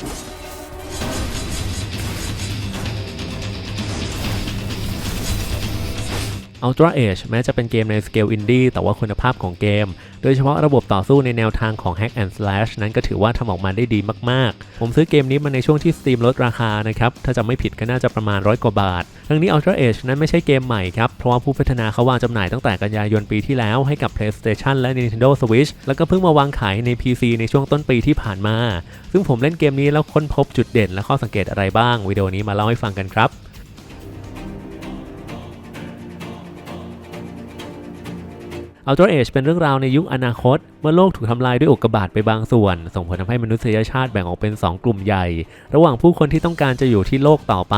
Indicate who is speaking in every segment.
Speaker 1: you Ultra Age แม้จะเป็นเกมในสเกลอินดี้แต่ว่าคุณภาพของเกม โดยเฉพาะระบบต่อสู้ในแนวทางของ Hack and Slash นั้นก็ถือว่าทำออกมาได้ดีมากๆ ผมซื้อเกมนี้มาในช่วงที่ Steam ลดราคานะครับ ถ้าจะไม่ผิดก็น่าจะประมาณร้อยกว่าบาท ทั้งนี้ Ultra Age นั้นไม่ใช่เกมใหม่ครับ เพราะว่าผู้พัฒนาเขาวางจำหน่ายตั้งแต่กันยายนปีที่แล้วให้กับ PlayStation และ Nintendo Switch แล้วก็เพิ่งมาวางขายใน PC ในช่วงต้นปีที่ผ่านมา ซึ่งผมเล่นเกมนี้แล้วค้นพบจุดเด่นและข้อสังเกตอะไรบ้างวิดีโอนี้มาเล่าให้ฟังกันครับ Ultra Age เป็นเรื่องราวในยุคอนาคต เมื่อโลกถูกทำลายด้วยอุกกาบาตไปบางส่วน ส่งผลทำให้มนุษยชาติแบ่งออกเป็น 2 กลุ่มใหญ่ ระหว่างผู้คนที่ต้องการจะอยู่ที่โลกต่อไป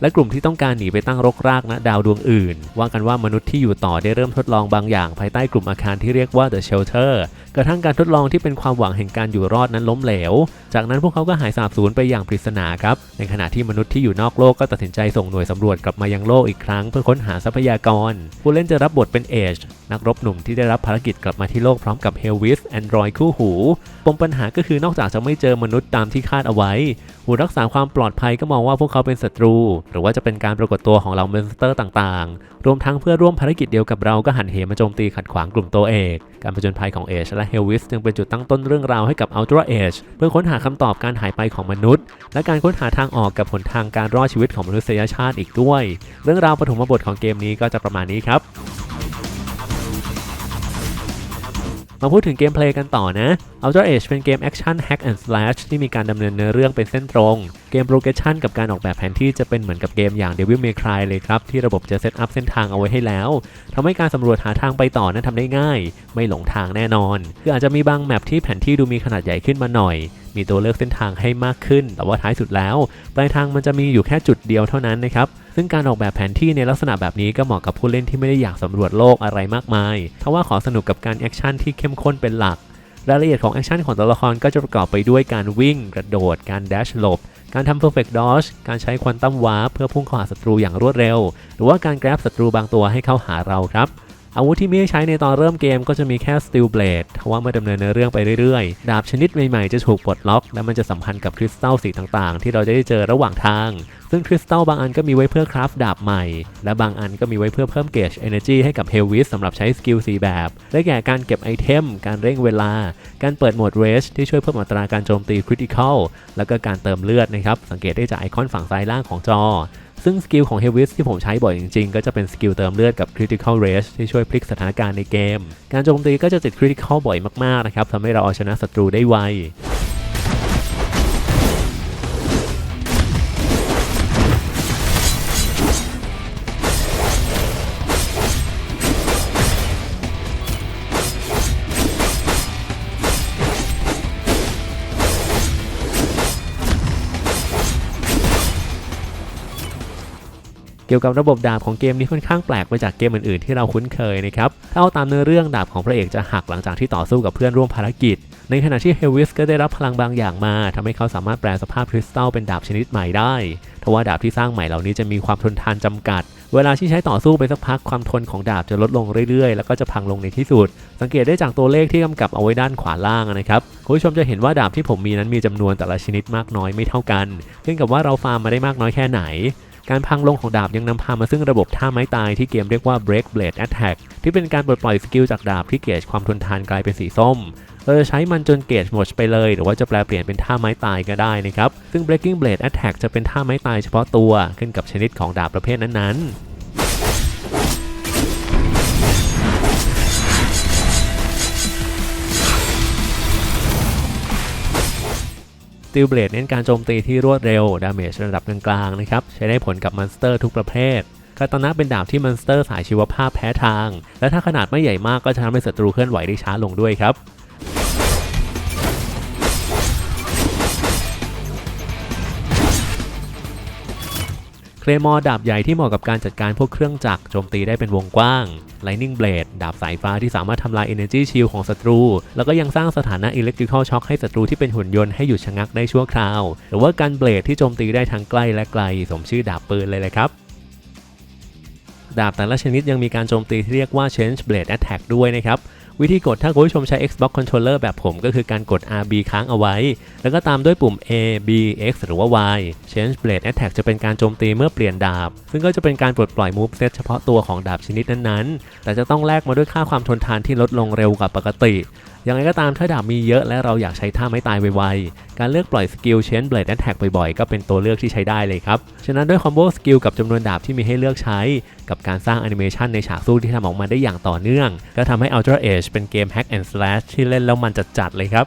Speaker 1: และกลุ่มที่ต้องการหนีไปตั้งรกรากณดาวดวงอื่น ว่ากันว่ามนุษย์ที่อยู่ต่อได้เริ่มทดลองบางอย่าง ภายใต้กลุ่มอาคารที่เรียกว่า The Shelter กระทั่งการทดลองที่เป็นความหวังแห่งการอยู่รอดนั้นล้มเหลว จากนั้นพวกเขาก็หายสาบสูญไปอย่างปริศนาครับในขณะที่มนุษย์ที่อยู่นอกโลกก็ตัดสินใจส่งหน่วยสำรวจกลับมายังโลกอีกครั้ง เพื่อค้นหาทรัพยากร ผู้เล่นจะรับบทเป็นเอจนักรบหนุ่มที่ได้รับภารกิจกลับมาที่โลกพร้อมกับเฮลวิสแอนดรอยคู่หูปมปัญหาก็คือนอกจากจะไม่เจอมนุษย์ตามที่คาดเอาไว้หูรักษาความปลอดภัยก็มองว่าพวกเขาเป็นศัตรู หรือว่าจะเป็นการปรากฏตัวของเหล่ามอนสเตอร์ต่างๆ รวมทั้งเพื่อร่วมภารกิจเดียวกับเราก็หันเหมาโจมตีขัดขวางกลุ่มตัวเอกการผจญภัยของเอชและเฮลวิสจึงเป็นจุดตั้งต้นเรื่องราวให้กับ Ultra Age เพื่อค้นหาคำตอบการหายไปของมนุษย์ และการค้นหาทางออกกับหนทางการรอดชีวิตของมนุษยชาติอีกด้วย เรื่องราวปฐมบทของเกมนี้ก็จะประมาณนี้ครับ มาพูดถึงเกมเพลย์กันต่อนะ Ultra Age เป็นเกมแอคชั่น Hack and Slash ที่มีการดำเนินเนื้อเรื่องเป็นเส้นตรง เกมโปรเกชันกับการออกแบบแผนที่จะเป็นเหมือนกับเกมอย่าง Devil May Cry เลยครับ ที่ระบบจะเซตอัพเส้นทางเอาไว้ให้แล้วทำให้การสำรวจหาทางไปต่อนั้นทำได้ง่าย ไม่หลงทางแน่นอน คืออาจจะมีบางแมปที่แผนที่ดูมีขนาดใหญ่ขึ้นมาหน่อย มีตัวเลือกเส้นทางให้มากขึ้น แต่ว่าท้ายสุดแล้ว ปลายทางมันจะมีอยู่แค่จุดเดียวเท่านั้นนะครับซึ่งการออกแบบแผนที่ในลักษณะแบบนี้ก็เหมาะกับผู้เล่นที่ไม่ได้อยากสำรวจโลกอะไรมากมายทว่าขอสนุกกับการแอคชั่นที่เข้มข้นเป็นหลักรายละเอียดของแอคชั่นของตัวละครก็จะประกอบไปด้วยการวิ่ง กระโดด การแดชหลบ การทำ perfect dodge การใช้ควอนตัมวาร์ปเพื่อพุ่งเข้าหาศัตรูอย่างรวดเร็ว หรือว่าการแกร็บศัตรูบางตัวให้เข้าหาเราครับ อาวุธที่มีให้ใช้ในตอนเริ่มเกมก็จะมีแค่ Steel Blade ทว่าเมื่อดำเนินเนื้อเรื่องไปเรื่อยๆ ดาบชนิดใหม่ๆจะถูกปลดล็อก และมันจะสัมพันธ์กับคริสตัลสีต่างๆ ที่เราจะได้เจอระหว่างทาง ซึ่งคริสตัลบางอันก็มีไว้เพื่อคราฟดาบใหม่ และบางอันก็มีไว้เพื่อเพิ่มเกจ Energy ให้กับเฮลวิสสำหรับใช้สกิล4แบบ ได้แก่การเก็บไอเทม การเร่งเวลา การเปิดโหมดเรสที่ช่วยเพิ่มอัตราการโจมตีคริติคอลแล้วก็การเติมเลือดนะครับสังเกตได้จากไอคอนฝั่งซ้ายล่างของจอ ซึ่งสกิลของ h e l v i s ที่ผมใช้บ่อยจริงๆ ก็จะเป็นสกิลเติมเลือดกับ Critical Rage ที่ช่วยพลิกสถานการณ์ในเกม การโจมตีก็จะติด Critical บ่อยมากๆนะครับทำให้เราเอาชนะศัตรูได้ไว กี่ยวกับระบบดาบของเกมนี้ค่อนข้างแปลกไปจากเกมอื่นๆที่เราคุ้นเคยนะครับถ้าเอาตามเนื้อเรื่องดาบของพระเอกจะหักหลังจากที่ต่อสู้กับเพื่อนร่วมภารกิจ ในขณะที่เฮลวิสก็ได้รับพลังบางอย่างมาทำให้เขาสามารถแปลสภาพคริสตัลเป็นดาบชนิดใหม่ได้ทว่าดาบที่สร้างใหม่เหล่านี้จะมีความทนทานจำกัด เวลาที่ใช้ต่อสู้ไปสักพักความทนของดาบจะลดลงเรื่อยๆ แล้วก็จะพังลงในที่สุด สังเกตได้จากตัวเลขที่กำกับเอาไว้ด้านขวาล่างนะครับ คุณผู้ชมจะเห็นว่าดาบที่ผมมีนั้นมีจำนวนแต่ละชนิดมากน้อยไม่เท่ากัน ขึ้นกับว่าเราฟาร์มมาได้มากน้อยแค่ไหน การพังลงของดาบยังนำพามาซึ่งระบบท่าไม้ตายที่เกมเรียกว่า Break Blade Attack ที่เป็นการปลดปล่อยสกิลจากดาบที่เกจความทนทานกลายเป็นสีส้มเราจะใช้มันจนเกจหมดไปเลย หรือว่าจะแปลเปลี่ยนเป็นท่าไม้ตายก็ได้นะครับ ซึ่ง Breaking Blade Attack จะเป็นท่าไม้ตายเฉพาะตัวขึ้นกับชนิดของดาบประเภทนั้นๆ ติลเบลดเน้นการโจมตีที่รวดเร็ว ดาเมจระดับกลางๆนะครับ ใช้ได้ผลกับมอนสเตอร์ทุกประเภทคาตานะเป็นดาบที่มอนสเตอร์สายชีวภาพแพ้ทาง และถ้าขนาดไม่ใหญ่มากก็จะทำให้ศัตรูเคลื่อนไหวได้ช้าลงด้วยครับ เคลมอร์ดาบใหญ่ที่เหมาะกับการจัดการพวกเครื่องจักรโจมตีได้เป็นวงกว้าง Lightning Blade ดาบสายฟ้าที่สามารถทำลาย Energy Shield ของศัตรู แล้วก็ยังสร้างสถานะ Electrical Shock ให้ศัตรูที่เป็นหุ่นยนต์ให้หยุดชะงักได้ชั่วคราว หรือว่าการเบลดที่โจมตีได้ทั้งใกล้และไกล สมชื่อดาบปืนเลยเลยครับดาบแต่ละชนิดยังมีการโจมตีที่เรียกว่า Change Blade Attack ด้วยนะครับ วิธีกดถ้าคุณผู้ชมใช้ Xbox Controller แบบผมก็คือการกด RB ค้างเอาไว้ แล้วก็ตามด้วยปุ่ม A B X หรือว่า Y Change Blade Attack จะเป็นการโจมตีเมื่อเปลี่ยนดาบ ซึ่งก็จะเป็นการปลดปล่อย move set เฉพาะตัวของดาบชนิดนั้นๆ แต่จะต้องแลกมาด้วยค่าความทนทานที่ลดลงเร็วกว่าปกติ ย่างไรก็ตามถ้าดาบมีเยอะและเราอยากใช้ท่าไม่ตายไวๆ การเลือกปล่อยสกิลเชนเบลดแอนแท็กบ่อยๆ ก็เป็นตัวเลือกที่ใช้ได้เลยครับ ฉะนั้นด้วยคอมโบสกิลกับจำนวนดาบที่มีให้เลือกใช้ กับการสร้างแอนิเมชันในฉากสู้ที่ทำออกมาได้อย่างต่อเนื่อง ก็ทำให้ Ultra Age เป็นเกม Hack and Slash ที่เล่นแล้วมันจัดๆเลยครับ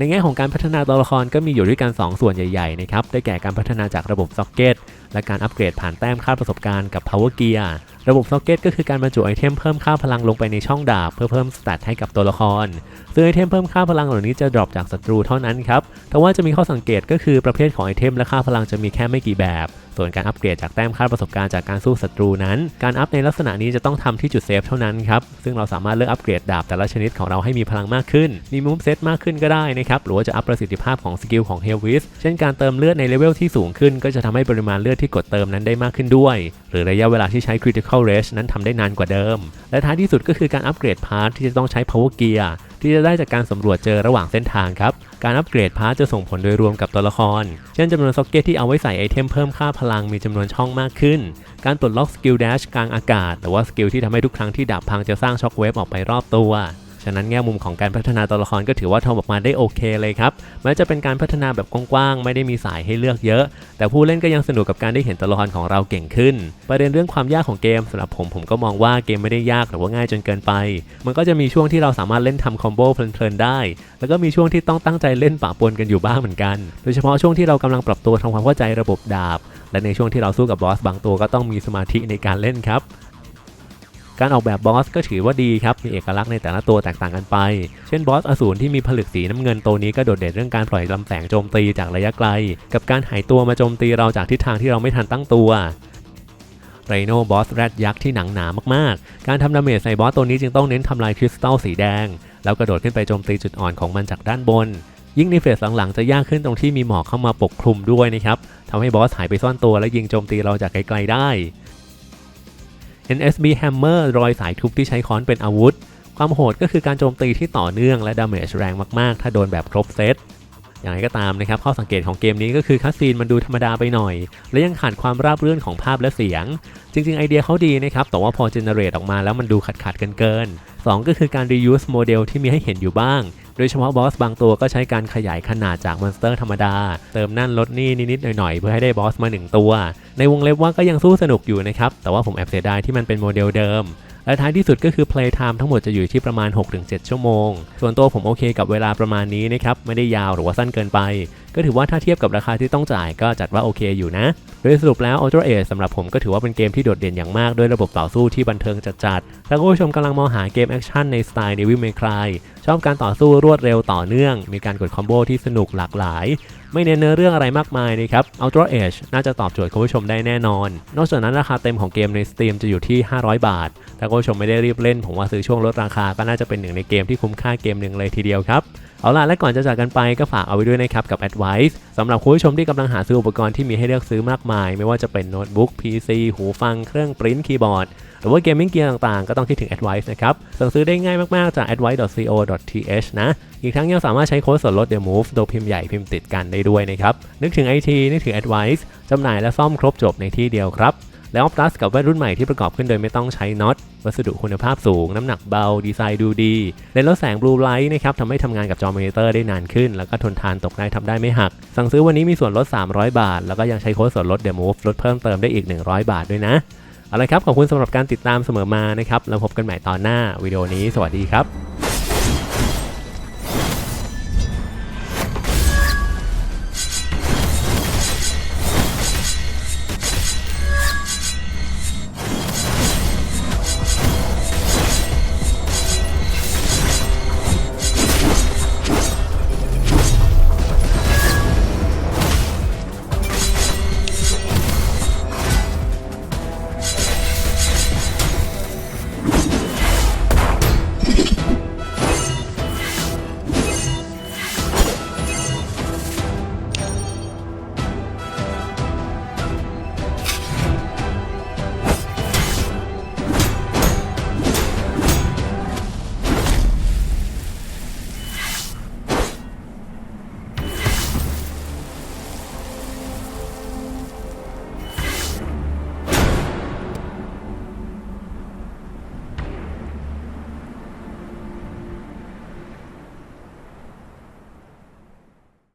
Speaker 1: ในแง่ของการพัฒนาตัวละครก็มีอยู่ด้วยกัน 2 ส่วนใหญ่ๆนะครับ ได้แก่การพัฒนาจากระบบซ็อกเก็ตและการอัปเกรดผ่านแต้มค่าประสบการณ์กับ Power Gear ระบบซ็อกเก็ตก็คือการบรรจุไอเทมเพิ่มค่าพลังลงไปในช่องดาบ เพื่อเพิ่มสเตตให้กับตัวละคร ซึ่งไอเทมเพิ่มค่าพลังเหล่านี้จะดรอปจากศัตรูเท่านั้นครับ แต่ว่าจะมีข้อสังเกตก็คือประเภทของไอเทมและค่าพลังจะมีแค่ไม่กี่แบบ ส่วนการอัปเกรดจากแต้มค่าประสบการณ์จากการสู้ศัตรูนั้น การอัพในลักษณะนี้จะต้องทำที่จุดเซฟเท่านั้นครับซึ่งเราสามารถเลือกอัปเกรดดาบแต่ละชนิดของเราให้มีพลังมากขึ้น มีมุมเซตมากขึ้นก็ได้นะครับหรือว่าจะอัพประสิทธิภาพของสกิลของเฮลวิสเช่นการเติมเลือดในเลเวลที่สูงขึ้น ก็จะทำให้ปริมาณเลือดที่กดเติมนั้นได้มากขึ้นด้วย หรือระยะเวลาที่ใช้ Critical Range นั้นทำได้นานกว่าเดิม และท้ายที่สุดก็คือการอัปเกรดพาร์ทที่จะต้องใช้ Power Gear ที่จะได้จากการสำรวจเจอระหว่างเส้นทางครับ การอัปเกรดพาร์ทจะส่งผลโดยรวมกับตัวละคร เช่นจำนวนซ็อกเก็ตที่เอาไว้ใส่ไอเทมเพิ่มค่าพลังมีจำนวนช่องมากขึ้น การปลดล็อกสกิลแดชกลางอากาศหรือว่าสกิลที่ทำให้ทุกครั้งที่ดาบพังจะสร้างช็อคเวฟออกไปรอบตัว ฉะนั้นแง่มุมของการพัฒนาตัวละครก็ถือว่าทำออกมาได้โอเคเลยครับแม้จะเป็นการพัฒนาแบบกว้างๆไม่ได้มีสายให้เลือกเยอะ แต่ผู้เล่นก็ยังสนุกกับการได้เห็นตัวละครของเราเก่งขึ้น ประเด็นเรื่องความยากของเกมสำหรับผมผมก็มองว่าเกมไม่ได้ยากหรือว่าง่ายจนเกินไป มันก็จะมีช่วงที่เราสามารถเล่นทำคอมโบเพลินๆได้ แล้วก็มีช่วงที่ต้องตั้งใจเล่นปะปนกันอยู่บ้างเหมือนกัน โดยเฉพาะช่วงที่เรากำลังปรับตัวทำความเข้าใจระบบดาบ และในช่วงที่เราสู้กับบอสบางตัวก็ต้องมีสมาธิในการเล่นครับ การออกแบบบอสก็ถือว่าดีครับ มีเอกลักษณ์ในแต่ละตัวแตกต่างกันไป เช่นบอสอสูรที่มีผลึกสีน้ำเงินตัวนี้ก็โดดเด่นเรื่องการปล่อยลำแสงโจมตีจากระยะไกล กับการหายตัวมาโจมตีเราจากทิศทางที่เราไม่ทันตั้งตัวไรโนบอสแรดยักษ์ที่หนังหนามากๆ การทำดาเมจใส่บอสตัวนี้จึงต้องเน้นทำลายคริสตัลสีแดง แล้วกระโดดขึ้นไปโจมตีจุดอ่อนของมันจากด้านบน ยิ่งในเฟสหลังๆจะยากขึ้นตรงที่มีหมอกเข้ามาปกคลุมด้วยนะครับทำให้บอสหายไปซ่อนตัวและยิงโจมตีเราจากไกลๆได้ NSB Hammer รอยสายทุบที่ใช้ค้อนเป็นอาวุธ ความโหดก็คือการโจมตีที่ต่อเนื่องและดาเมจแรงมากๆ ถ้าโดนแบบครบเซตอย่างไรก็ตามนะครับ ข้อสังเกตของเกมนี้ก็คือคัสซีนมันดูธรรมดาไปหน่อย และยังขาดความราบรื่นของภาพและเสียง จริง ๆ ไอเดียเขาดีนะครับ แต่ว่าพอเจเนเรตออกมาแล้วมันดูขัดขัดๆเกินๆสองก็คือการ reuse โมเดลที่มีให้เห็นอยู่บ้าง ดยเฉพาะบอสบางตัวก็ใช้การขยายขนาดจากมอนสเตอร์ธรรมดา เติมนั่นลดนี่นิดๆหน่อยๆ เพื่อให้ได้บอสมา 1 ตัว ในวงเล็บว่าก็ยังสู้สนุกอยู่นะครับ แต่ว่าผมแอบเสียดายที่มันเป็นโมเดลเดิม และท้ายที่สุดก็คือ play time ทั้งหมดจะอยู่ที่ประมาณ 6-7 ชั่วโมง ส่วนตัวผมโอเคกับเวลาประมาณนี้นะครับ ไม่ได้ยาวหรือว่าสั้นเกินไป ก็ถือว่าถ้าเทียบกับราคาที่ต้องจ่ายก็จัดว่าโอเคอยู่นะ โดยสรุปแล้ว Ultra Age สำหรับผมก็ถือว่าเป็นเกมที่โดดเด่นอย่างมากด้วยระบบต่อสู้ที่บันเทิงจัดๆถ้าคุณผู้ชมกำลังมองหาเกมแอคชั่นในสไตล์ Devil May Cry ชอบการต่อสู้รวดเร็วต่อเนื่อง มีการกดคอมโบที่สนุกหลากหลาย ไม่เน้นเนื้อเรื่องอะไรมากมายนะครับ Ultra Age น่าจะตอบโจทย์คุณผู้ชมได้แน่นอน นอกจากนั้นราคาเต็มของเกมใน Steam จะอยู่ที่ 500 บาท ถ้าคุณผู้ชมไม่ได้รีบเล่น ผมว่าซื้อช่วงลดราคาก็น่าจะเป็นหนึ่งในเกมที่คุ้มค่าเกมหนึ่งเลยทีเดียวครับ เอาล่ะและก่อนจะจากกันไปก็ฝากเอาไว้ด้วยนะครับกับ Advice สำหรับคุณผู้ชมที่กำลังหาซื้ออุปกรณ์ที่มีให้เลือกซื้อมากมาย ไม่ว่าจะเป็นโน้ตบุ๊ก PC หูฟัง เครื่องปริ้นคีย์บอร์ด หรือว่าเกมมิ่งเกียร์ต่างๆ ก็ต้องคิดถึง Advice นะครับ สั่งซื้อได้ง่ายมากๆ จาก advice.co.th นะ อีกทั้งยังสามารถใช้โค้ดส่วนลด The Move โดยพิมพ์ใหญ่พิมพ์ติดกันได้ด้วยนะครับ นึกถึง IT นึกถึง Advice จำหน่ายและซ่อมครบจบในที่เดียวครับแล้ว Plus กับแว่นรุ่นใหม่ที่ประกอบขึ้นโดยไม่ต้องใช้น็อต วัสดุคุณภาพสูง น้ำหนักเบา ดีไซน์ดูดีเลนส์ลดแสงบลูไลท์นะครับทำให้ทำงานกับจอมอนิเตอร์ได้นานขึ้น แล้วก็ทนทานตกได้ทำได้ไม่หัก สั่งซื้อวันนี้มีส่วนลด 300 บาท แล้วก็ยังใช้โค้ดส่วนลด The Move ลดเพิ่มเติมได้อีก 100 บาทด้วยนะ เอาละครับขอบคุณสำหรับการติดตามเสมอมานะครับแล้วพบกันใหม่ตอนหน้าวิดีโอนี้ สวัสดีครับ